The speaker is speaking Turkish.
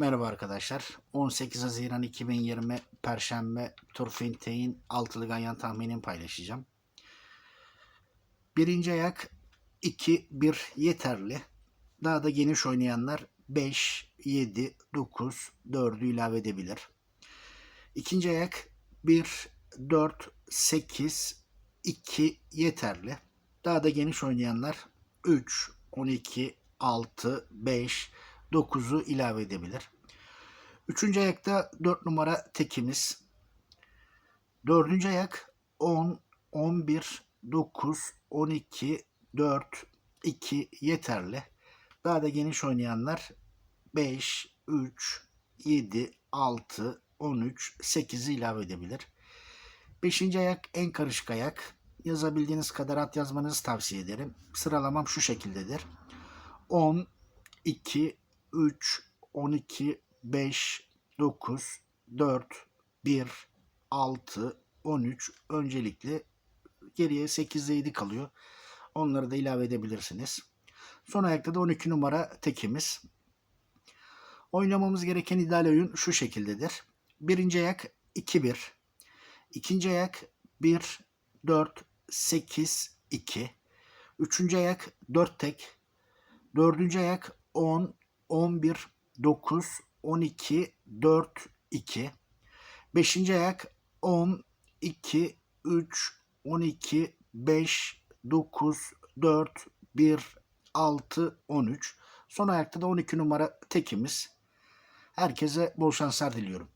Merhaba arkadaşlar. 18 Haziran 2020 Perşembe Turfinte'in altılı ganyan tahminini paylaşacağım. Birinci ayak 2-1 yeterli. Daha da geniş oynayanlar 5, 7, 9, 4'ü ilave edebilir. İkinci ayak 1, 4, 8, 2 yeterli. Daha da geniş oynayanlar 3, 12, 6, 5, 9'u ilave edebilir. Üçüncü ayakta 4 numara tekimiz. Dördüncü ayak 10, 11, 9, 12, 4, 2 yeterli. Daha da geniş oynayanlar 5, 3, 7, 6, 13, 8'i ilave edebilir. Beşinci ayak en karışık ayak. Yazabildiğiniz kadar at yazmanızı tavsiye ederim. Sıralamam şu şekildedir. 10, 2, 3, 12, 5, 9, 4, 1, 6, 13 öncelikle geriye 8 ile 7 kalıyor. Onları da ilave edebilirsiniz. Son ayakta da 12 numara tekimiz. Oynamamız gereken ideal oyun şu şekildedir. Birinci ayak 2-1. İkinci ayak 1, 4, 8, 2. Üçüncü ayak 4 tek. Dördüncü ayak 10, 11, 9, 12, 4, 2. Beşinci ayak 10, 2, 3, 12, 5, 9, 4, 1, 6, 13. Son ayakta da 12 numara tekimiz. Herkese bol şanslar diliyorum.